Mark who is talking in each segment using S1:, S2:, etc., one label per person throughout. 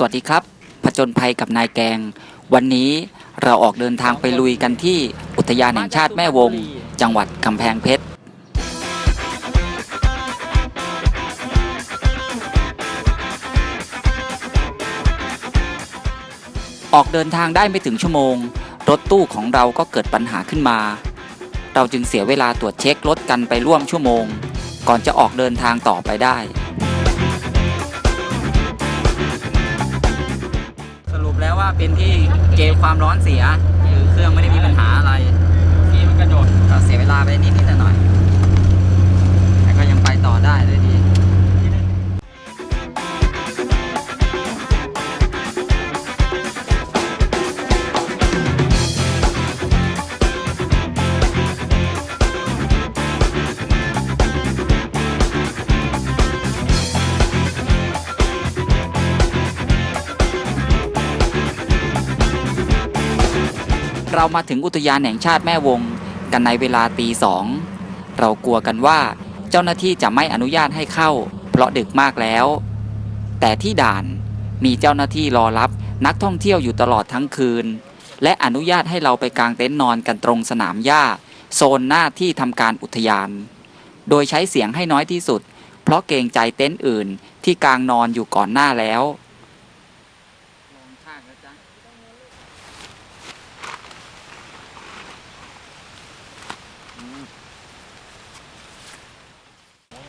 S1: สวัสดีครับ ผจญภัยกับนายแกง วันนี้เราออกเดินทางไปลุยกันที่อุทยานแห่งชาติแม่วง จังหวัดกำแพงเพชร ออกเดินทางได้ไม่ถึงชั่วโมง รถตู้ของเราก็เกิดปัญหาขึ้นมา เราจึงเสียเวลาตรวจเช็ครถกันไปร่วมชั่วโมง ก่อนจะออกเดินทางต่อไปได้ เป็นที่เกมความร้อนเสียคือเครื่องไม่ได้มีปัญหาอะไรที่มันกระโดดก็เสียเวลาไปนิดนิดหน่อยๆแต่ก็ยังไปต่อได้ด้วยดี เรามาถึงอุทยานแห่งชาติแม่วง กันในเวลาตีสองเรากลัวกันว่าเจ้าหน้าที่จะไม่อนุญาตให้เข้า เพราะดึกมากแล้ว แต่ที่ด่านมีเจ้าหน้าที่รอรับนักท่องเที่ยวอยู่ตลอดทั้งคืน และอนุญาตให้เราไปกางเต็นท์นอนกันตรงสนามหญ้า โซนหน้าที่ทำการอุทยาน โดยใช้เสียงให้น้อยที่สุด เพราะเกรงใจเต็นท์อื่นที่กางนอนอยู่ก่อนหน้าแล้วลงข้างแล้วจ้ะ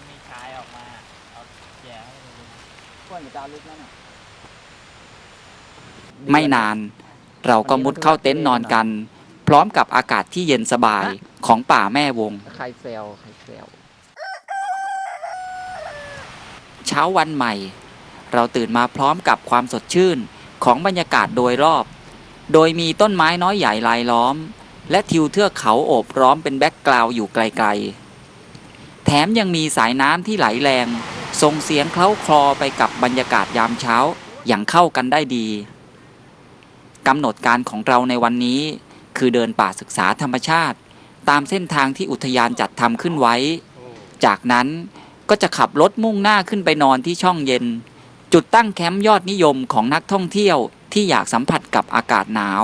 S2: มีชายออกมา เอาแย่ให้ดู
S1: ก้นกับดาวลึกนั่นน่ะ ไม่นาน เราก็มุดเข้าเต็นท์นอนกัน พร้อมกับอากาศที่เย็นสบายของป่าแม่วง
S2: ใครเซลใครเซล
S1: เช้าวันใหม่ เราตื่นมาพร้อมกับความสดชื่นของบรรยากาศโดยรอบ โดยมีต้นไม้น้อยใหญ่รายล้อม และทิวเทือกเขาโอบล้อมเป็นแบ็กกราวด์อยู่ไกลๆ แถมยังมีสายน้ำที่ไหลแรงส่งเสียงเคล้าคลอไปกับบรรยากาศยามเช้าอย่างเข้ากันได้ดี กำหนดการของเราในวันนี้ คือเดินป่าศึกษาธรรมชาติ ตามเส้นทางที่อุทยานจัดทำขึ้นไว้ จากนั้นก็จะขับรถมุ่งหน้าขึ้นไปนอนที่ช่องเย็น จุดตั้งแคมป์ยอดนิยมของนักท่องเที่ยวที่อยากสัมผัสกับอากาศหนาว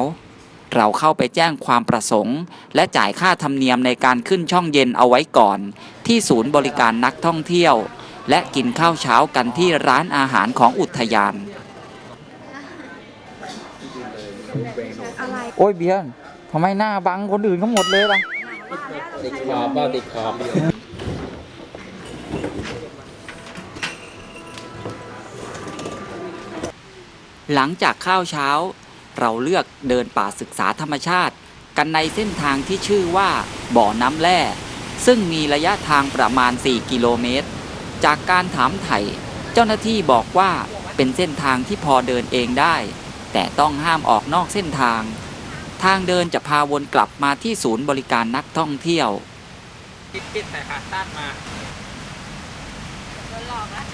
S1: เราเข้าไปแจ้งความประสงค์ และจ่ายค่าธรรมเนียมในการขึ้นช่องเย็นเอาไว้ก่อน ที่ศูนย์บริการนักท่องเที่ยว และกินข้าวเช้ากันที่ร้านอาหารของอุทยาน โอ้ยเบียร์ทำไมหน้าบังคนอื่นเขาหมดเลยล่ะ
S2: ติดขอบเปล่าติดขอบ
S1: หลังจากข้าวเช้า เราเลือกเดินป่าศึกษาธรรมชาติ กันในเส้นทางที่ชื่อว่า บ่อน้ำแร่ ซึ่งมีระยะทางประมาณ 4 กิโลเมตร จากการถามไถ่ เจ้าหน้าที่บอกว่าเป็นเส้นทางที่พอเดินเองได้ แต่ต้องห้ามออกนอกเส้นทาง ทางเดินจะพาวนกลับมาที่ศูนย์บริการนักท่องเที่ยว
S2: ปิดปิดใส่ขาตั้นมา
S3: โดนหลอกแล้ว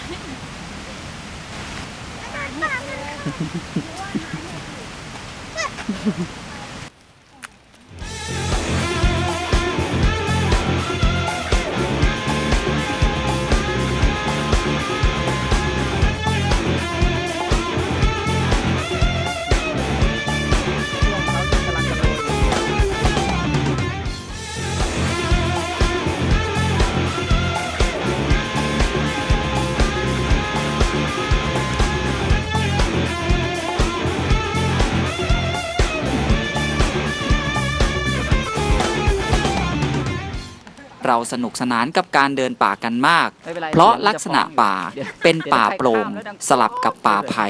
S1: เราสนุกสนานกับการเดินป่ากันมาก
S2: ไม่เป็นไร
S1: เพราะลักษณะป่าเป็นป่าโปร่งสลับกับป่าไผ่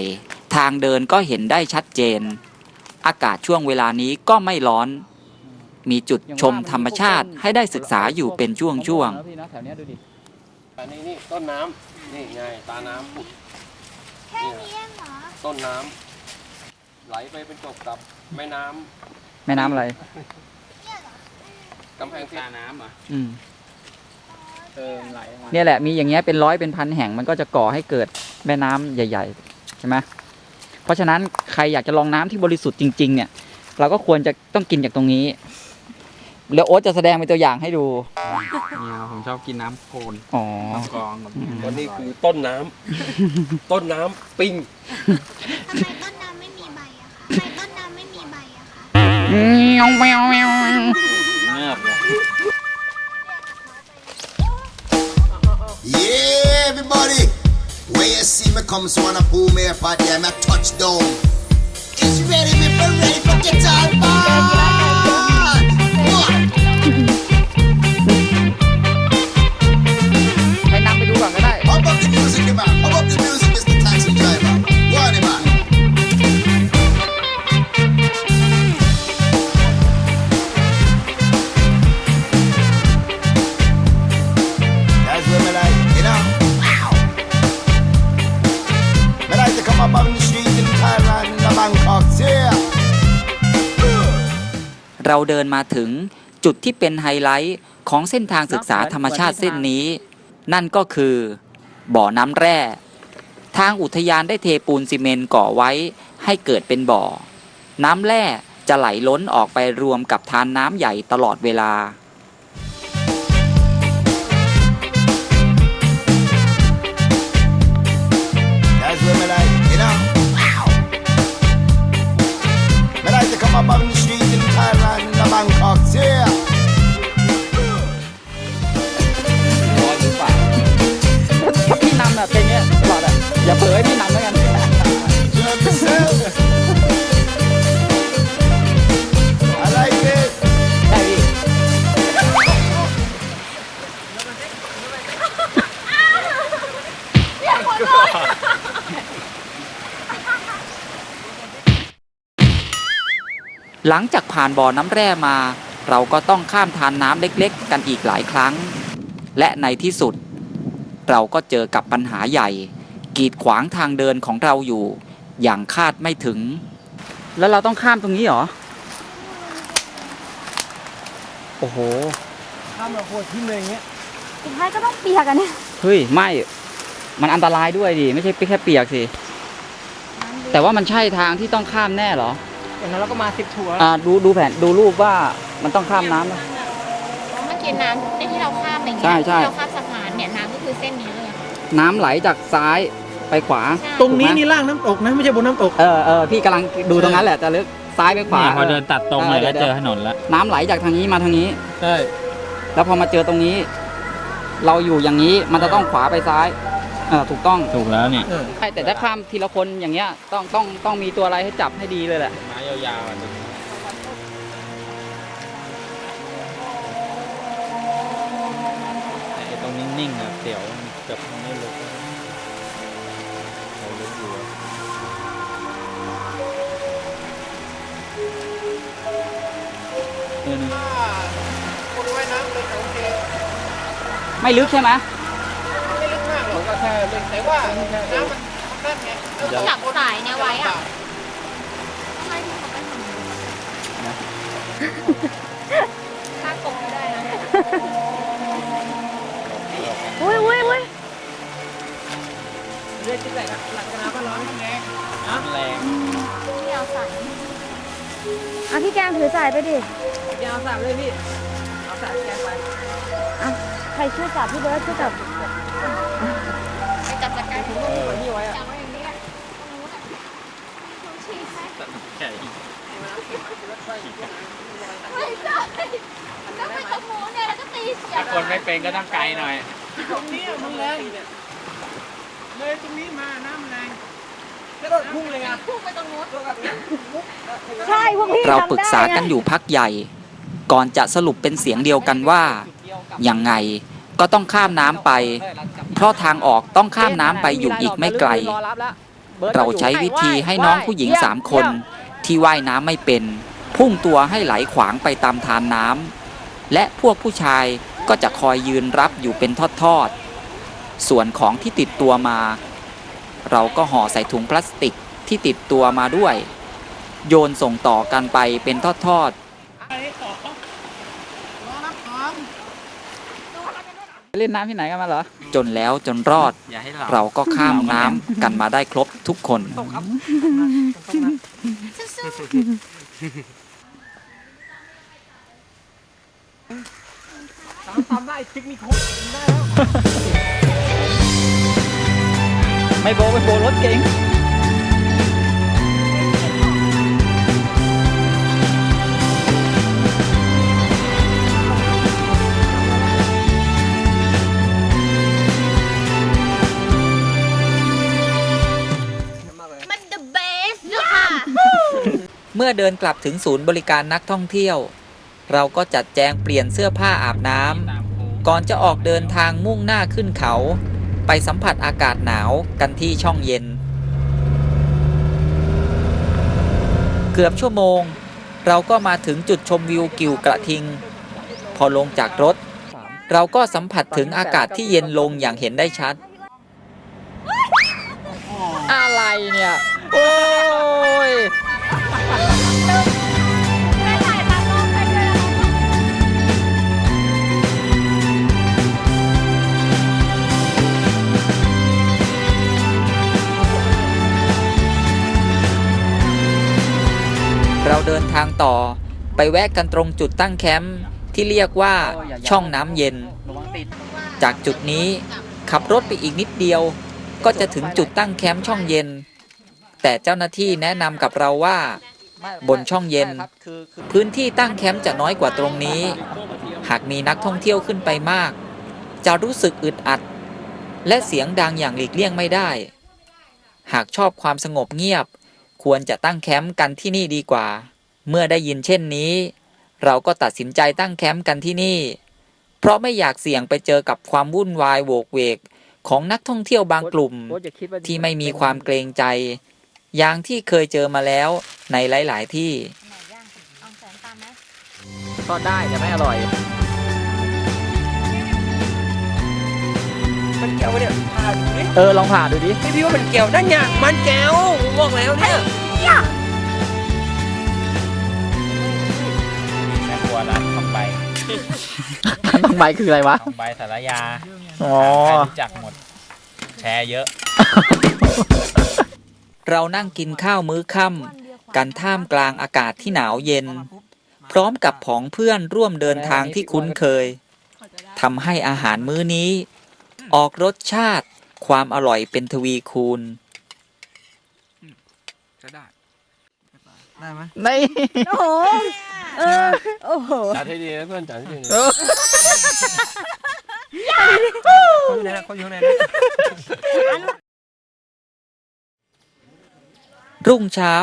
S1: ทางเดินก็เห็นได้ชัดเจน อากาศช่วงเวลานี้ก็ไม่ร้อน มีจุดชมธรรมชาติให้ได้ศึกษาอยู่เป็นช่วง
S2: นะพี่นะแถวเนี้ยดูดิ
S4: อันนี้นี่ต้นน้ำนี่ไงตาน้ำปุด
S3: แค่นี้เองเหรอ
S4: ต้นน้ำไหลไปเป็นจบกับแม่น้ำ
S1: ๆแม่น้ำอะไร
S3: เนี่ย
S4: งสิ
S2: ตาน้ำเหรอ
S1: อืม
S2: เออมันไหลออกมา
S1: เนี่ยแหละมีอย่างเงี้ยเป็นร้อยเป็นพันแห่งมันก็จะก่อให้เกิดแม่น้ำใหญ่ ๆ ใช่ไหมเพราะฉะนั้นใครอยากจะลองน้ำที่บริสุทธิ์จริง ๆ เนี่ย เราก็ควรจะต้องกินจากตรงนี้ แล้วโอ๊ตจะแสดงเป็นตัวอย่างให้ดู
S2: เนี่ยผมชอบกินน้ำโคลน
S1: อ๋อ
S2: น้ำกรองแบบ
S1: อืม
S4: วันนี้คือต้นน้ำ ต้นน้ำปิ้ง
S3: ทำไมต้นน้ำไม่มีใบอะคะทำไมต้นน้ำไม่มีใบอะคะ
S1: แมวแมวแมว
S2: up.
S5: yeah, everybody. Where you see me come, so wanna pull me up out there, a touchdown. It's ready, people, ready for guitar bar. Up on the street in Thailand, in Bangkok, yeah.
S1: เราเดินมาถึงจุดที่เป็นไฮไลท์ของเส้นทางศึกษาธรรมชาติเส้นนี้ นั่นก็คือ บ่อน้ำแร่ ทางอุทยานได้เทปูนซีเมนต์ก่อไว้ให้เกิดเป็นบ่อ น้ำแร่จะไหลล้นออกไปรวมกับทานน้ำใหญ่ตลอดเวลา หลังจากผ่านบ่อน้ำแร่มา เราก็ต้องข้ามทานน้ำเล็กๆ กันอีกหลายครั้ง และในที่สุด เราก็เจอกับปัญหาใหญ่ กีดขวางทางเดินของเราอยู่ อย่างคาดไม่ถึง แล้วเราต้องข้ามตรงนี้เหรอ โอ้โห
S2: ข้ามมาโคตรทิ้งเลยอย่างเงี้ย
S3: สุดท้ายก็ต้องเปียกอะเนี่ย
S1: เฮ้ย ไม่ มันอันตรายด้วยดิ ไม่ใช่แค่เปียกสิแต่ว่ามันใช่ทางที่ต้องข้ามแน่เหรอ
S2: อย่างนั้นเราก็มาสิบทัวร์
S1: อ่าดูดูแผนดูรูปว่ามันต้องข้ามน้ำนะ
S3: เมื่อกี้น้ำในที่เราข้ามอย่างเงี้ย
S1: ใช่ใช่
S3: ที่เราข้ามสะพานเนี่ยน้ำก็คือเส้นนี้เลยอะค่ะ
S1: น้ำไหลจากซ้ายไปขวา
S3: ใช่
S2: ตรงนี้
S1: ถูกไหม
S2: นี่ล่างน้ำตกนะไม่ใช่บนน้ำตก
S1: เออเออพี่กำลังดูตรงนั้นแหละจะลึกซ้ายไปขวา
S6: เนี่ยพอเดินตัดตรงเลย
S1: เออ
S6: ก็
S1: เดี๋ยว
S6: เจอถนนแล้ว
S1: น้ำไหลจากทางนี้มาทางนี้
S2: ใช่
S1: แล้วพอมาเจอตรงนี้ เราอยู่อย่างนี้มันจะต้องขวาไปซ้ายเออถูกต้อง
S6: ถูกแล้วเนี่ย
S2: เออ
S1: ใช่แต่ถ้าข้ามทีละคนอย่างเงี้ยต้องต้องต้องมีตัวอะไรให้จับให้ดีเลยแหละ
S6: ไม้ ยาวๆอะไอ้ตรงนิ่งๆอะเสียวมันเกือบไม่ลึกเราลึกอยู่อะเออนะ
S2: คนว่ายน้ำเลยโอเค
S1: ไม่ลึกใช่ไหม
S2: ไม่ลึกมากหรอกก็แค่เล็กแต่ว่าน้ำมันนั่นไง
S3: จับสายเนี่ยไว้อะ ข้ามตกไม่ได้นะอุ้ยอุ้ยอุ้ย
S2: เรียกที่ไหนนะหลังน้ำก็ร้อนแรง
S6: น้ำแรง
S3: พี่เอาสาย
S7: อะพี่แกงถือสายไปดิ
S2: ยาวสามเลยพี่เอาสามแกงไป
S7: ใครช่วยจับพี่เบิร์ดช่วยจับ
S3: ไปจับจักรยานถือว่า
S2: เปิดนี่ไว้อะ
S3: จับไว้อย่างนี้แหละตรงนู้นอะชู ใช่มันก็ไปตรงนู้นเนี่ยแล้วก็ตีเสีย
S6: ถ้า
S3: บ
S6: คนไม่เป็นก็ต้องไกลหน่อย
S2: ตรงนี้อะมันแรงเนี่ยเลยตรงนี้มาน้ำแรงแล้วก็พุ่งเลยอะ
S3: พุ่งไปตรงนู้น
S7: ใช่พวกพี่
S1: เรา
S7: ทำ
S1: ปรึก
S7: ได้
S1: ษากัน
S7: ไง
S1: อยู่พักใหญ่ ก่อนจะสรุปเป็นเสียงเดียวกันว่า ยังไงก็ต้องข้ามน้ำไป เพราะทางออกต้องข้ามน้ำไปอยู่อีกไม่ไกล เราใช้วิธีให้น้องผู้หญิงสามคน ที่ว่ายน้ำไม่เป็น พุ่งตัวให้ไหลขวางไปตามทานน้ำและพวกผู้ชายก็จะคอยยืนรับอยู่เป็นทอดๆ ส่วนของที่ติดตัวมา เราก็ห่อใส่ถุงพลาสติกที่ติดตัวมาด้วย โยนส่งต่อกันไปเป็นทอดๆ
S6: เล่นน้ำที่ไหนกันมาเหรอ
S1: จนแล้วจนรอด
S6: อย่าให้หลับ
S1: เราก็ข้ามน้ำกันมาได้ครบทุกคน
S2: สามสามได้จิกนี่ครบได้แล้ว
S6: ไม่โบไม่โบรถเก๋ง
S3: มื่
S1: อเดินกลับถึงศูนย์บริการนักท่องเที่ยว เราก็จัดแจงเปลี่ยนเสื้อผ้าอาบน้ำก่อนจะออกเดินทางมุ่งหน้าขึ้นเขา ไปสัมผัสอากาศหนาวกันที่ช่องเย็น เกือบชั่วโมง เราก็มาถึงจุดชมวิวกิวกระทิง พอลงจากรถ เราก็สัมผัสถึงอากาศที่เย็นลงอย่างเห็นได้ชัด
S6: อะไรเนี่ย โอ้ย
S1: เราเดินทางต่อ ไปแวะกันตรงจุดตั้งแคมป์ที่เรียกว่าช่องน้ำเย็น จากจุดนี้ขับรถไปอีกนิดเดียว ก็จะถึงจุดตั้งแคมป์ช่องเย็น แต่เจ้าหน้าที่แนะนำกับเราว่า บนช่องเย็น พื้นที่ตั้งแคมป์จะน้อยกว่าตรงนี้ หากมีนักท่องเที่ยวขึ้นไปมาก จะรู้สึกอึดอัด และเสียงดังอย่างหลีกเลี่ยงไม่ได้ หากชอบความสงบเงียบ ควรจะตั้งแคมป์กันที่นี่ดีกว่า เมื่อได้ยินเช่นนี้ เราก็ตัดสินใจตั้งแคมป์กันที่นี่ เพราะไม่อยากเสี่ยงไปเจอกับความวุ่นวายโวกเวกของนักท่องเที่ยวบางกลุ่ม ที่ไม่มีความเกรงใจ อย่างที่เคยเจอมาแล้วในหลาย ๆ ที่
S3: ไหนย่างเอาแสนตามไหม
S6: ทอดได้แต่ไม่อร่อย
S2: มันแก้วเนี่ยผ่าดูดิ
S6: เออลองผ่าดูดิ
S2: พี่พี่ว่ามันแก้วนั่นไงมันแก้วผมบอกแล้วเนี่ย
S8: รัวร้านทองใบ
S6: ทำไมคืออะไรวะ
S8: ทองใบสารยา
S6: อ๋อ
S8: ใครรู้จักหมด แชร์เยอะ
S1: เรานั่งกินข้าวมื้อค่ำกันท่ามกลางอากาศที่หนาวเย็น พร้อมกับผองเพื่อนร่วมเดินทางที่คุ้นเคยทำให้อาหารมื้อนี้ ออกรสชาติความอร่อยเป็นทวีคูณ
S2: ได้ไหม
S6: ไม่
S7: โอ้โห เออ โอ้โห
S4: จัดให้ดีนะเพื่อนจัดให้ดีนะ
S6: เออ
S2: เขาอยู่ไหนนะเขาอยู่ไหนนะ
S1: รุ่งเช้า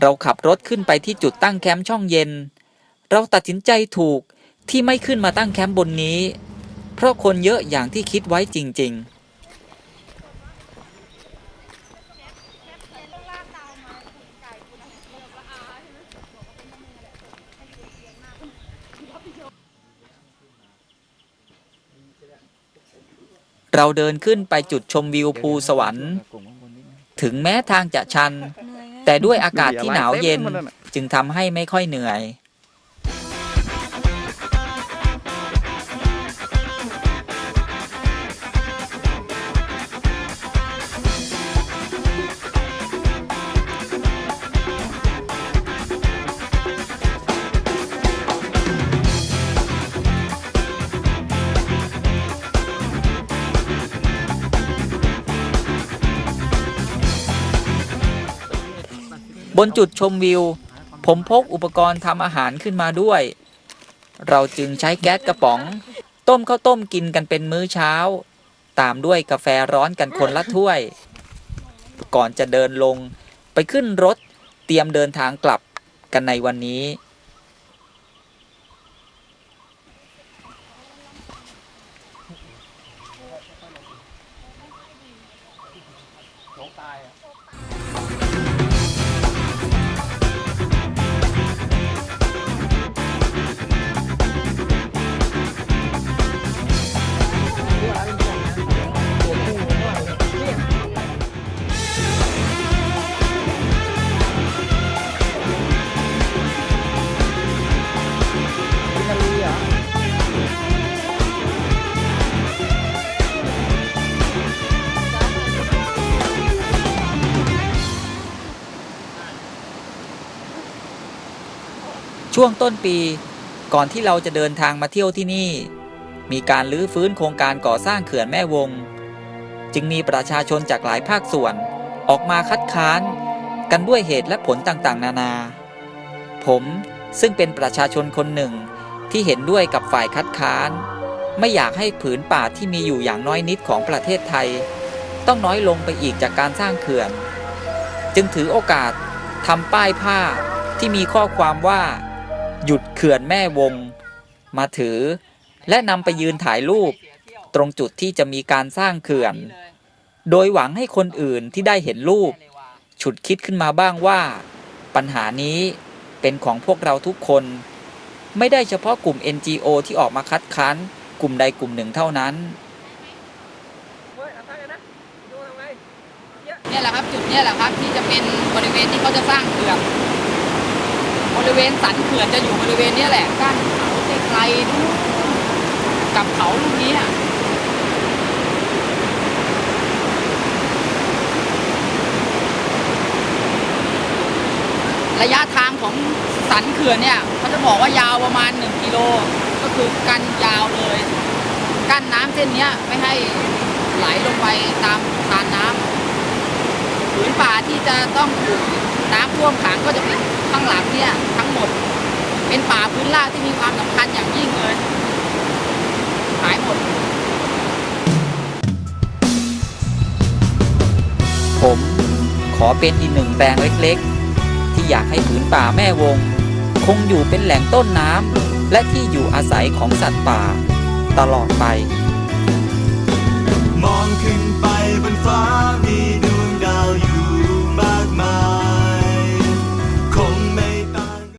S1: เราขับรถขึ้นไปที่จุดตั้งแคมป์ช่องเย็น เราตัดสินใจถูกที่ไม่ขึ้นมาตั้งแคมป์บนนี้ เพราะคนเยอะอย่างที่คิดไว้จริง ๆ เราเดินขึ้นไปจุดชมวิวภูสวรรค์ ถึงแม้ทางจะชัน แต่ด้วยอากาศที่หนาวเย็นจึงทำให้ไม่ค่อยเหนื่อย บนจุดชมวิว ผมพกอุปกรณ์ทำอาหารขึ้นมาด้วย เราจึงใช้แก๊สกระป๋อง ต้มข้าวต้มกินกันเป็นมื้อเช้า ตามด้วยกาแฟร้อนกันคนละถ้วย ก่อนจะเดินลงไปขึ้นรถ เตรียมเดินทางกลับกันในวันนี้ ช่วงต้นปีก่อนที่เราจะเดินทางมาเที่ยวที่นี่ มีการลื้อฟื้นโครงการก่อสร้างเขื่อนแม่วง จึงมีประชาชนจากหลายภาคส่วนออกมาคัดค้านกันด้วยเหตุและผลต่างๆ นานา ผมซึ่งเป็นประชาชนคนหนึ่งที่เห็นด้วยกับฝ่ายคัดค้าน ไม่อยากให้ผืนป่าที่มีอยู่อย่างน้อยนิดของประเทศไทย ต้องน้อยลงไปอีกจากการสร้างเขื่อน จึงถือโอกาสทำป้ายผ้าที่มีข้อความว่า หยุดเขื่อนแม่วง มาถือ และนำไปยืนถ่ายรูป ตรงจุดที่จะมีการสร้างเขื่อน โดยหวังให้คนอื่นที่ได้เห็นรูป ฉุดคิดขึ้นมาบ้างว่า ปัญหานี้เป็นของพวกเราทุกคน ไม่ได้เฉพาะกลุ่ม NGO ที่ออกมาคัดค้านกลุ่มใดกลุ่มหนึ่งเท่านั้น
S6: เนี่ยแหละครับจุดเนี่ยแหละครับที่จะเป็นบริเวณที่เขาจะสร้างเขื่อน บริเวณสันเขื่อนจะอยู่บริเวณนี้แหละกั้นเขาไกลๆนู่นกับเขาลูกนี้อะระยะทางของสันเขื่อนเนี่ยเขาจะบอกว่ายาวประมาณ 1 กิโล ก็คือกั้นยาวเลย กั้นน้ำเส้นเนี้ยไม่ให้ไหลลงไปตามทานน้ำผืนป่าที่จะต้องถูก น้ำท่วมขังก็จะเป็นข้างหลังเนี่ยทั้งหมด เป็นป่าพื้นราบที่มีความสำคัญอย่างยิ่งเลยหายหมด
S1: ผมขอเป็นอีกหนึ่งแปลงเล็กๆ ที่อยากให้ผืนป่าแม่วง คงอยู่เป็นแหล่งต้นน้ำและที่อยู่อาศัยของสัตว์ป่า ตลอดไป
S9: มองขึ้นไปบนฟ้ามี